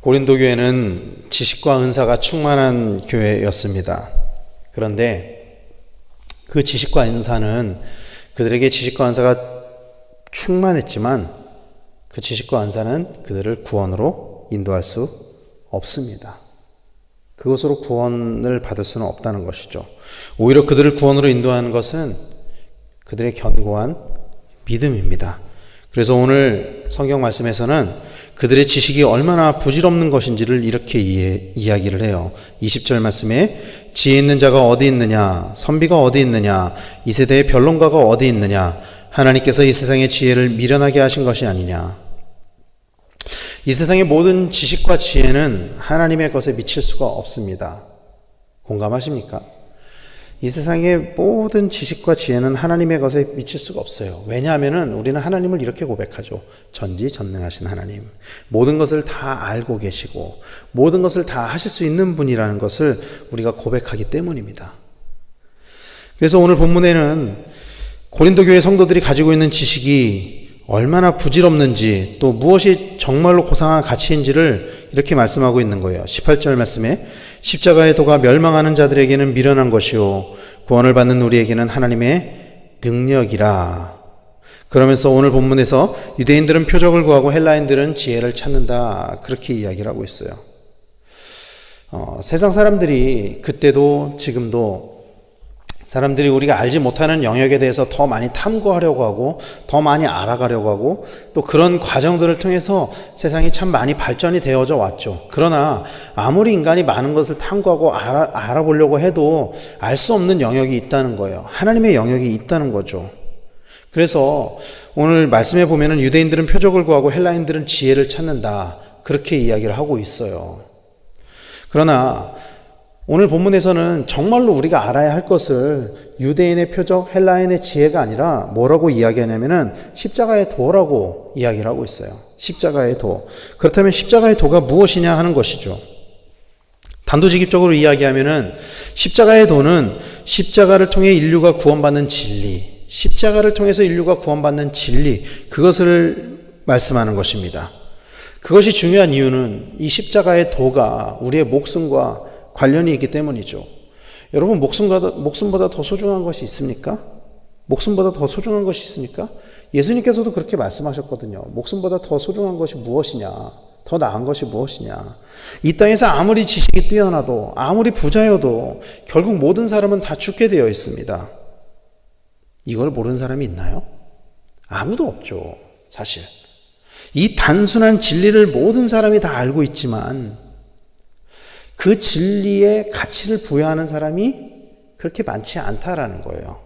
고린도 교회는 지식과 은사가 충만한 교회였습니다. 그런데 그 지식과 은사는 그들에게 지식과 은사가 충만했지만 그 지식과 은사는 그들을 구원으로 인도할 수 없습니다. 그것으로 구원을 받을 수는 없다는 것이죠. 오히려 그들을 구원으로 인도하는 것은 그들의 견고한 믿음입니다. 그래서 오늘 성경 말씀에서는 그들의 지식이 얼마나 부질없는 것인지를 이렇게 이해, 이야기를 해요. 20절 말씀에 지혜 있는 자가 어디 있느냐? 선비가 어디 있느냐? 이 세대의 변론가가 어디 있느냐? 하나님께서 이 세상의 지혜를 미련하게 하신 것이 아니냐? 이 세상의 모든 지식과 지혜는 하나님의 것에 미칠 수가 없습니다. 공감하십니까? 이 세상의 모든 지식과 지혜는 하나님의 것에 미칠 수가 없어요. 왜냐하면 우리는 하나님을 이렇게 고백하죠. 전지 전능하신 하나님. 모든 것을 다 알고 계시고 모든 것을 다 하실 수 있는 분이라는 것을 우리가 고백하기 때문입니다. 그래서 오늘 본문에는 고린도 교회 성도들이 가지고 있는 지식이 얼마나 부질없는지 또 무엇이 정말로 고상한 가치인지를 이렇게 말씀하고 있는 거예요. 18절 말씀에 십자가의 도가 멸망하는 자들에게는 미련한 것이요 구원을 받는 우리에게는 하나님의 능력이라. 그러면서 오늘 본문에서 유대인들은 표적을 구하고 헬라인들은 지혜를 찾는다. 그렇게 이야기를 하고 있어요. 어, 세상 사람들이 그때도 지금도 사람들이 우리가 알지 못하는 영역에 대해서 더 많이 탐구하려고 하고 더 많이 알아가려고 하고 또 그런 과정들을 통해서 세상이 참 많이 발전이 되어져 왔죠. 그러나 아무리 인간이 많은 것을 탐구하고 알아, 알아보려고 해도 알 수 없는 영역이 있다는 거예요. 하나님의 영역이 있다는 거죠. 그래서 오늘 말씀해 보면은 유대인들은 표적을 구하고 헬라인들은 지혜를 찾는다. 그렇게 이야기를 하고 있어요. 그러나 오늘 본문에서는 정말로 우리가 알아야 할 것을 유대인의 표적, 헬라인의 지혜가 아니라 뭐라고 이야기하냐면은 십자가의 도라고 이야기를 하고 있어요. 십자가의 도. 그렇다면 십자가의 도가 무엇이냐 하는 것이죠. 단도직입적으로 이야기하면은 십자가의 도는 십자가를 통해 인류가 구원받는 진리, 십자가를 통해서 인류가 구원받는 진리, 그것을 말씀하는 것입니다. 그것이 중요한 이유는 이 십자가의 도가 우리의 목숨과 관련이 있기 때문이죠. 여러분, 목숨보다, 목숨보다 더 소중한 것이 있습니까? 목숨보다 더 소중한 것이 있습니까? 예수님께서도 그렇게 말씀하셨거든요. 목숨보다 더 소중한 것이 무엇이냐? 더 나은 것이 무엇이냐? 이 땅에서 아무리 지식이 뛰어나도, 아무리 부자여도, 결국 모든 사람은 다 죽게 되어 있습니다. 이걸 모르는 사람이 있나요? 아무도 없죠, 사실. 이 단순한 진리를 모든 사람이 다 알고 있지만, 그 진리에 가치를 부여하는 사람이 그렇게 많지 않다라는 거예요.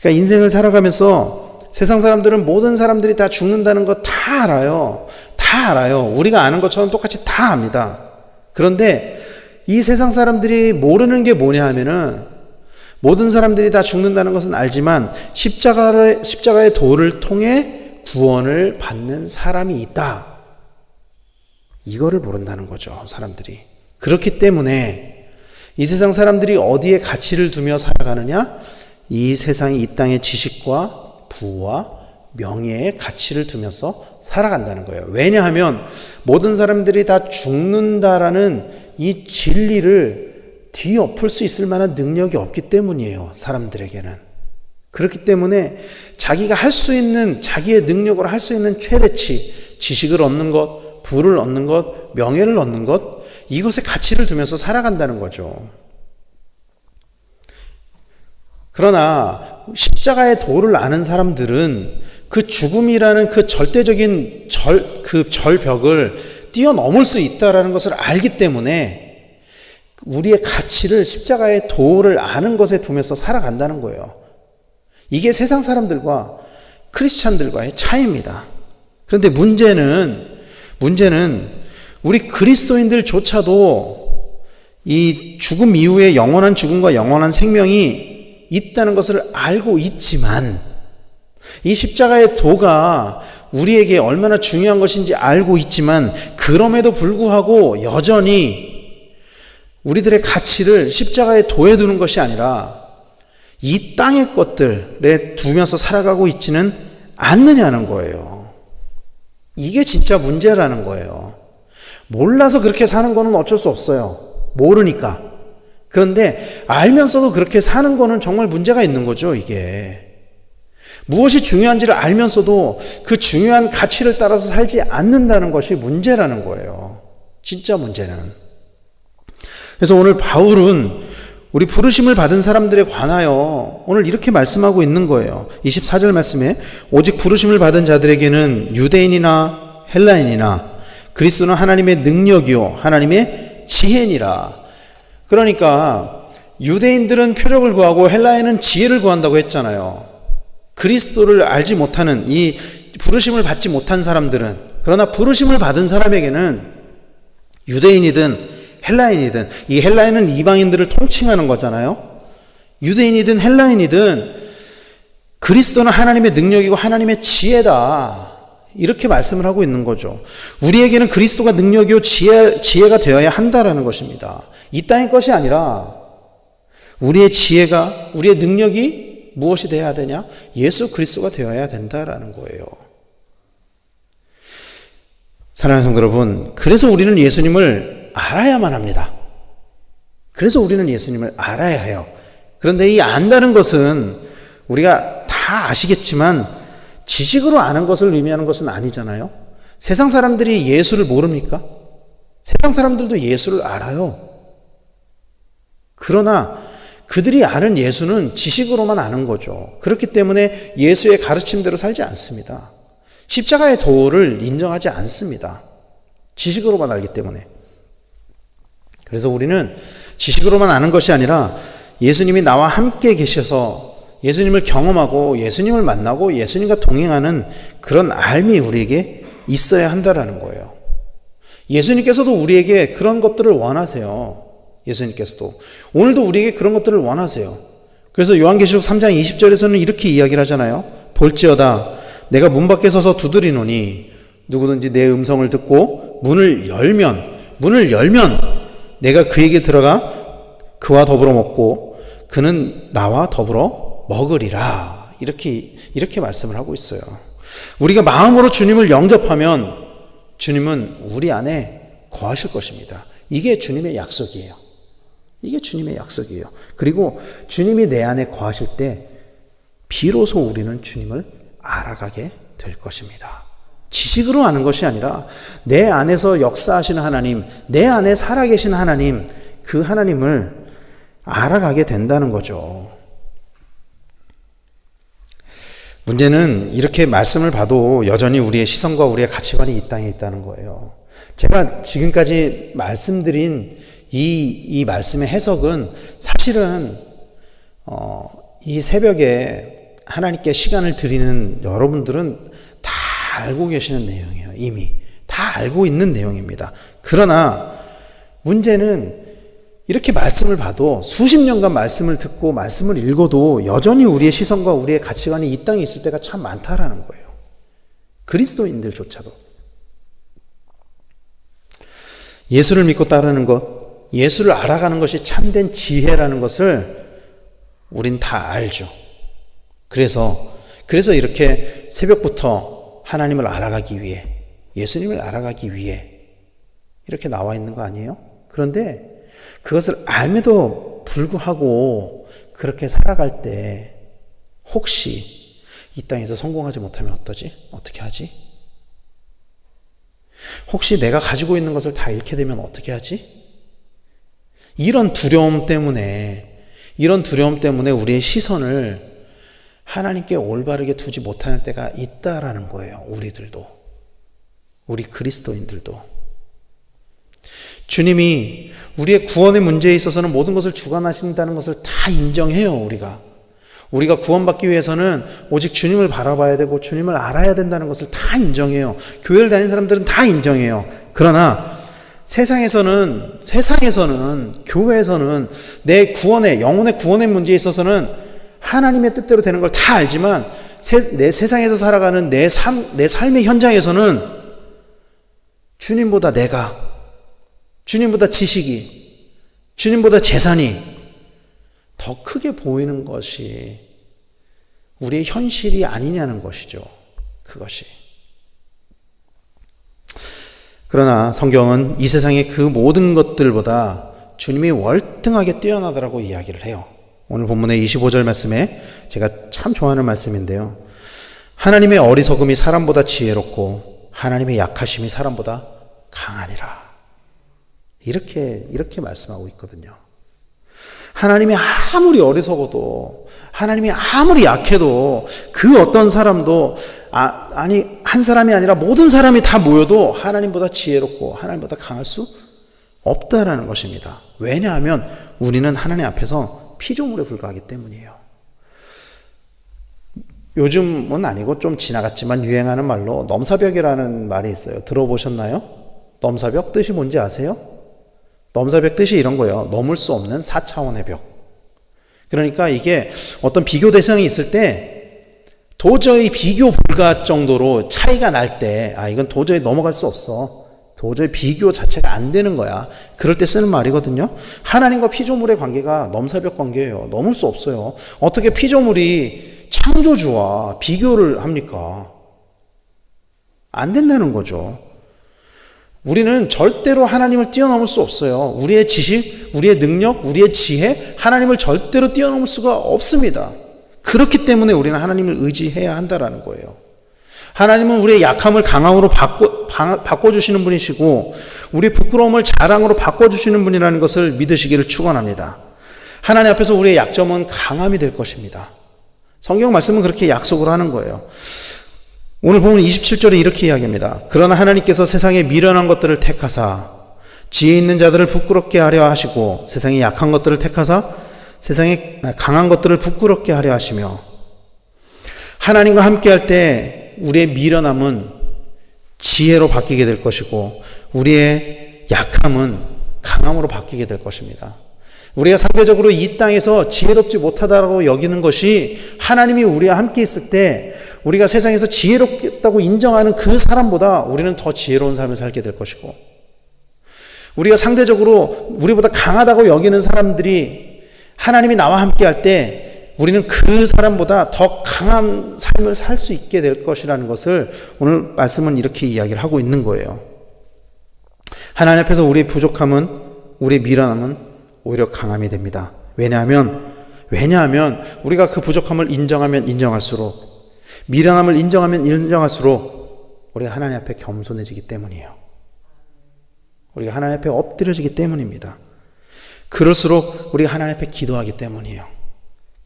그러니까 인생을 살아가면서 세상 사람들은 모든 사람들이 다 죽는다는 거 다 알아요. 다 알아요. 우리가 아는 것처럼 똑같이 다 압니다. 그런데 이 세상 사람들이 모르는 게 뭐냐 하면은 모든 사람들이 다 죽는다는 것은 알지만 십자가의, 십자가의 도를 통해 구원을 받는 사람이 있다. 이거를 모른다는 거죠, 사람들이. 그렇기 때문에 이 세상 사람들이 어디에 가치를 두며 살아가느냐? 이 세상이 이 땅의 지식과 부와 명예의 가치를 두면서 살아간다는 거예요. 왜냐하면 모든 사람들이 다 죽는다라는 이 진리를 뒤엎을 수 있을 만한 능력이 없기 때문이에요. 사람들에게는. 그렇기 때문에 자기가 할 수 있는 자기의 능력으로 할 수 있는 최대치 지식을 얻는 것, 부를 얻는 것, 명예를 얻는 것 이것에 가치를 두면서 살아간다는 거죠. 그러나 십자가의 도를 아는 사람들은 그 죽음이라는 그 절대적인 절, 그 절벽을 뛰어넘을 수 있다라는 것을 알기 때문에 우리의 가치를 십자가의 도를 아는 것에 두면서 살아간다는 거예요. 이게 세상 사람들과 크리스찬들과의 차이입니다. 그런데 문제는, 문제는 우리 그리스도인들조차도 이 죽음 이후에 영원한 죽음과 영원한 생명이 있다는 것을 알고 있지만 이 십자가의 도가 우리에게 얼마나 중요한 것인지 알고 있지만 그럼에도 불구하고 여전히 우리들의 가치를 십자가의 도에 두는 것이 아니라 이 땅의 것들에 두면서 살아가고 있지는 않느냐는 거예요. 이게 진짜 문제라는 거예요. 몰라서 그렇게 사는 거는 어쩔 수 없어요. 모르니까. 그런데 알면서도 그렇게 사는 거는 정말 문제가 있는 거죠, 이게. 무엇이 중요한지를 알면서도 그 중요한 가치를 따라서 살지 않는다는 것이 문제라는 거예요. 진짜 문제는. 그래서 오늘 바울은 우리 부르심을 받은 사람들에 관하여 오늘 이렇게 말씀하고 있는 거예요. 24절 말씀에 오직 부르심을 받은 자들에게는 유대인이나 헬라인이나 그리스도는 하나님의 능력이요 하나님의 지혜니라. 그러니까 유대인들은 표적을 구하고 헬라인은 지혜를 구한다고 했잖아요. 그리스도를 알지 못하는 이 부르심을 받지 못한 사람들은 그러나 부르심을 받은 사람에게는 유대인이든 헬라인이든 이 헬라인은 이방인들을 통칭하는 거잖아요. 유대인이든 헬라인이든 그리스도는 하나님의 능력이고 하나님의 지혜다. 이렇게 말씀을 하고 있는 거죠. 우리에게는 그리스도가 능력이요 지혜, 지혜가 되어야 한다라는 것입니다. 이 땅의 것이 아니라 우리의 지혜가 우리의 능력이 무엇이 되어야 되냐? 예수 그리스도가 되어야 된다라는 거예요. 사랑하는 성도 여러분, 그래서 우리는 예수님을 알아야만 합니다. 그래서 우리는 예수님을 알아야 해요. 그런데 이 안다는 것은 우리가 다 아시겠지만 지식으로 아는 것을 의미하는 것은 아니잖아요. 세상 사람들이 예수를 모릅니까? 세상 사람들도 예수를 알아요. 그러나 그들이 아는 예수는 지식으로만 아는 거죠. 그렇기 때문에 예수의 가르침대로 살지 않습니다. 십자가의 도를 인정하지 않습니다. 지식으로만 알기 때문에. 그래서 우리는 지식으로만 아는 것이 아니라 예수님이 나와 함께 계셔서 예수님을 경험하고 예수님을 만나고 예수님과 동행하는 그런 알미 우리에게 있어야 한다라는 거예요. 예수님께서도 우리에게 그런 것들을 원하세요. 예수님께서도. 오늘도 우리에게 그런 것들을 원하세요. 그래서 요한계시록 3장 20절에서는 이렇게 이야기를 하잖아요. 볼지어다 내가 문 밖에 서서 두드리노니 누구든지 내 음성을 듣고 문을 열면 문을 열면 내가 그에게 들어가 그와 더불어 먹고 그는 나와 더불어 먹으리라. 이렇게 이렇게 말씀을 하고 있어요. 우리가 마음으로 주님을 영접하면 주님은 우리 안에 거하실 것입니다. 이게 주님의 약속이에요. 이게 주님의 약속이에요. 그리고 주님이 내 안에 거하실 때 비로소 우리는 주님을 알아가게 될 것입니다. 지식으로 아는 것이 아니라 내 안에서 역사하시는 하나님, 내 안에 살아계신 하나님, 그 하나님을 알아가게 된다는 거죠. 문제는 이렇게 말씀을 봐도 여전히 우리의 시선과 우리의 가치관이 이 땅에 있다는 거예요. 제가 지금까지 말씀드린 이, 이 말씀의 해석은 사실은, 어, 이 새벽에 하나님께 시간을 드리는 여러분들은 다 알고 계시는 내용이에요. 이미. 다 알고 있는 내용입니다. 그러나 문제는 이렇게 말씀을 봐도 수십 년간 말씀을 듣고 말씀을 읽어도 여전히 우리의 시선과 우리의 가치관이 이 땅에 있을 때가 참 많다라는 거예요. 그리스도인들조차도. 예수를 믿고 따르는 것, 예수를 알아가는 것이 참된 지혜라는 것을 우린 다 알죠. 그래서, 그래서 이렇게 새벽부터 하나님을 알아가기 위해, 예수님을 알아가기 위해 이렇게 나와 있는 거 아니에요? 그런데 그것을 알매도 불구하고 그렇게 살아갈 때 혹시 이 땅에서 성공하지 못하면 어떠지? 어떻게 하지? 혹시 내가 가지고 있는 것을 다 잃게 되면 어떻게 하지? 이런 두려움 때문에, 이런 두려움 때문에 우리의 시선을 하나님께 올바르게 두지 못하는 때가 있다라는 거예요. 우리들도. 우리 그리스도인들도. 주님이 우리의 구원의 문제에 있어서는 모든 것을 주관하신다는 것을 다 인정해요, 우리가. 우리가 구원받기 위해서는 오직 주님을 바라봐야 되고 주님을 알아야 된다는 것을 다 인정해요. 교회를 다니는 사람들은 다 인정해요. 그러나 세상에서는, 세상에서는, 교회에서는 내 구원의, 영혼의 구원의 문제에 있어서는 하나님의 뜻대로 되는 걸 다 알지만 내 세상에서 살아가는 내 삶, 내 삶의 현장에서는 주님보다 내가 주님보다 지식이, 주님보다 재산이 더 크게 보이는 것이 우리의 현실이 아니냐는 것이죠. 그것이. 그러나 성경은 이 세상의 그 모든 것들보다 주님이 월등하게 뛰어나다라고 이야기를 해요. 오늘 본문의 25절 말씀에 제가 참 좋아하는 말씀인데요. 하나님의 어리석음이 사람보다 지혜롭고 하나님의 약하심이 사람보다 강하니라. 이렇게 이렇게 말씀하고 있거든요. 하나님이 아무리 어리석어도 하나님이 아무리 약해도 그 어떤 사람도 아, 아니 한 사람이 아니라 모든 사람이 다 모여도 하나님보다 지혜롭고 하나님보다 강할 수 없다라는 것입니다. 왜냐하면 우리는 하나님 앞에서 피조물에 불과하기 때문이에요. 요즘은 아니고 좀 지나갔지만 유행하는 말로 넘사벽이라는 말이 있어요. 들어보셨나요? 넘사벽 뜻이 뭔지 아세요? 넘사벽 뜻이 이런 거예요. 넘을 수 없는 4차원의 벽. 그러니까 이게 어떤 비교 대상이 있을 때 도저히 비교 불가 정도로 차이가 날 때, 아, 이건 도저히 넘어갈 수 없어. 도저히 비교 자체가 안 되는 거야. 그럴 때 쓰는 말이거든요. 하나님과 피조물의 관계가 넘사벽 관계예요. 넘을 수 없어요. 어떻게 피조물이 창조주와 비교를 합니까? 안 된다는 거죠. 우리는 절대로 하나님을 뛰어넘을 수 없어요. 우리의 지식, 우리의 능력, 우리의 지혜, 하나님을 절대로 뛰어넘을 수가 없습니다. 그렇기 때문에 우리는 하나님을 의지해야 한다라는 거예요. 하나님은 우리의 약함을 강함으로 바꿔, 바꿔주시는 분이시고, 우리 부끄러움을 자랑으로 바꿔주시는 분이라는 것을 믿으시기를 축원합니다. 하나님 앞에서 우리의 약점은 강함이 될 것입니다. 성경 말씀은 그렇게 약속을 하는 거예요. 오늘 보면 27절에 이렇게 이야기합니다. 그러나 하나님께서 세상에 미련한 것들을 택하사 지혜 있는 자들을 부끄럽게 하려 하시고 세상에 약한 것들을 택하사 세상에 강한 것들을 부끄럽게 하려 하시며 하나님과 함께 할 때 우리의 미련함은 지혜로 바뀌게 될 것이고 우리의 약함은 강함으로 바뀌게 될 것입니다. 우리가 상대적으로 이 땅에서 지혜롭지 못하다고 여기는 것이 하나님이 우리와 함께 있을 때 우리가 세상에서 지혜롭다고 인정하는 그 사람보다 우리는 더 지혜로운 삶을 살게 될 것이고 우리가 상대적으로 우리보다 강하다고 여기는 사람들이 하나님이 나와 함께 할 때 우리는 그 사람보다 더 강한 삶을 살 수 있게 될 것이라는 것을 오늘 말씀은 이렇게 이야기를 하고 있는 거예요. 하나님 앞에서 우리의 부족함은 우리의 미련함은 오히려 강함이 됩니다. 왜냐하면 왜냐하면 우리가 그 부족함을 인정하면 인정할수록 미련함을 인정하면 인정할수록 우리가 하나님 앞에 겸손해지기 때문이에요. 우리가 하나님 앞에 엎드려지기 때문입니다. 그럴수록 우리가 하나님 앞에 기도하기 때문이에요.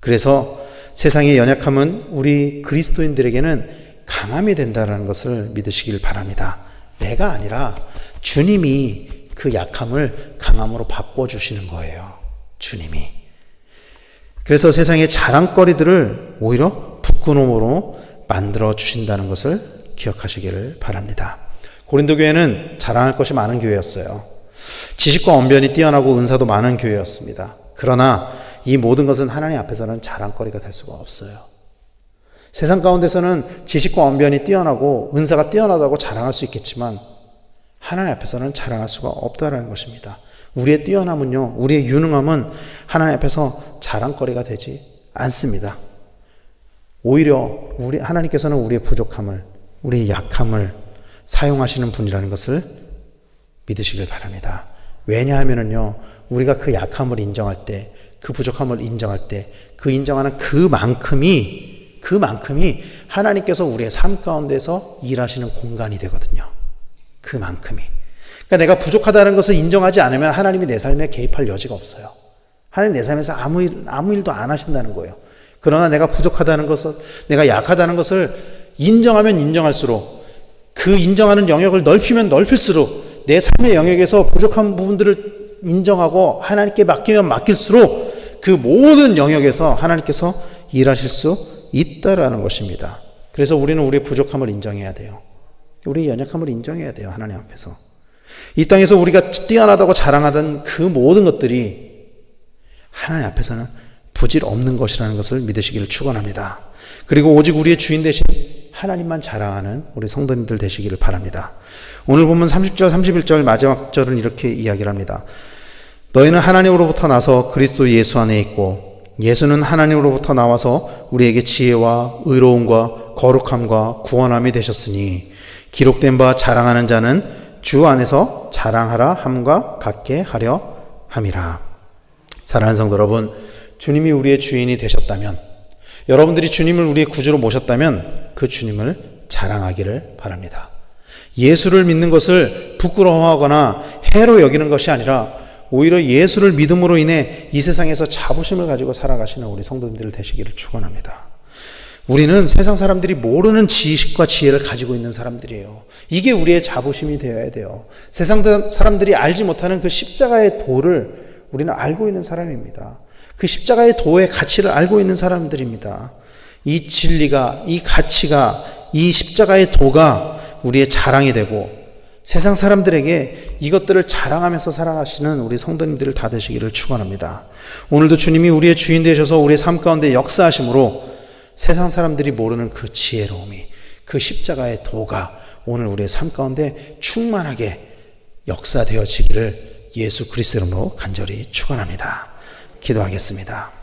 그래서 세상의 연약함은 우리 그리스도인들에게는 강함이 된다는 것을 믿으시길 바랍니다. 내가 아니라 주님이 그 약함을 강함으로 바꿔주시는 거예요. 주님이. 그래서 세상의 자랑거리들을 오히려 부끄러움으로 만들어 주신다는 것을 기억하시기를 바랍니다. 고린도 교회는 자랑할 것이 많은 교회였어요. 지식과 언변이 뛰어나고 은사도 많은 교회였습니다. 그러나 이 모든 것은 하나님 앞에서는 자랑거리가 될 수가 없어요. 세상 가운데서는 지식과 언변이 뛰어나고 은사가 뛰어나다고 자랑할 수 있겠지만 하나님 앞에서는 자랑할 수가 없다라는 것입니다. 우리의 뛰어남은요, 우리의 유능함은 하나님 앞에서 자랑거리가 되지 않습니다. 오히려 우리 하나님께서는 우리의 부족함을 우리의 약함을 사용하시는 분이라는 것을 믿으시길 바랍니다. 왜냐하면은요 우리가 그 약함을 인정할 때, 그 부족함을 인정할 때, 그 인정하는 그만큼이 그만큼이 하나님께서 우리의 삶 가운데서 일하시는 공간이 되거든요. 그만큼이. 그러니까 내가 부족하다는 것을 인정하지 않으면 하나님이 내 삶에 개입할 여지가 없어요. 하나님 내 삶에서 아무 일, 아무 일도 안 하신다는 거예요. 그러나 내가 부족하다는 것을, 내가 약하다는 것을 인정하면 인정할수록 그 인정하는 영역을 넓히면 넓힐수록 내 삶의 영역에서 부족한 부분들을 인정하고 하나님께 맡기면 맡길수록 그 모든 영역에서 하나님께서 일하실 수 있다라는 것입니다. 그래서 우리는 우리의 부족함을 인정해야 돼요. 우리의 연약함을 인정해야 돼요. 하나님 앞에서. 이 땅에서 우리가 뛰어나다고 자랑하던 그 모든 것들이 하나님 앞에서는 부질 없는 것이라는 것을 믿으시기를 축원합니다. 그리고 오직 우리의 주인 대신 하나님만 자랑하는 우리 성도님들 되시기를 바랍니다. 오늘 보면 30절, 31절 마지막 절은 이렇게 이야기를 합니다. 너희는 하나님으로부터 나서 그리스도 예수 안에 있고 예수는 하나님으로부터 나와서 우리에게 지혜와 의로움과 거룩함과 구원함이 되셨으니 기록된 바 자랑하는 자는 주 안에서 자랑하라 함과 같게 하려 함이라. 사랑하는 성도 여러분, 주님이 우리의 주인이 되셨다면, 여러분들이 주님을 우리의 구주로 모셨다면 그 주님을 자랑하기를 바랍니다. 예수를 믿는 것을 부끄러워하거나 해로 여기는 것이 아니라 오히려 예수를 믿음으로 인해 이 세상에서 자부심을 가지고 살아가시는 우리 성도님들 되시기를 축원합니다. 우리는 세상 사람들이 모르는 지식과 지혜를 가지고 있는 사람들이에요. 이게 우리의 자부심이 되어야 돼요. 세상 사람들이 알지 못하는 그 십자가의 도를 우리는 알고 있는 사람입니다. 그 십자가의 도의 가치를 알고 있는 사람들입니다. 이 진리가, 이 가치가, 이 십자가의 도가 우리의 자랑이 되고 세상 사람들에게 이것들을 자랑하면서 살아가시는 우리 성도님들을 다 되시기를 축원합니다. 오늘도 주님이 우리의 주인 되셔서 우리의 삶 가운데 역사하심으로 세상 사람들이 모르는 그 지혜로움이 그 십자가의 도가 오늘 우리의 삶 가운데 충만하게 역사되어지기를 예수 그리스도 이름으로 간절히 축원합니다. 기도하겠습니다.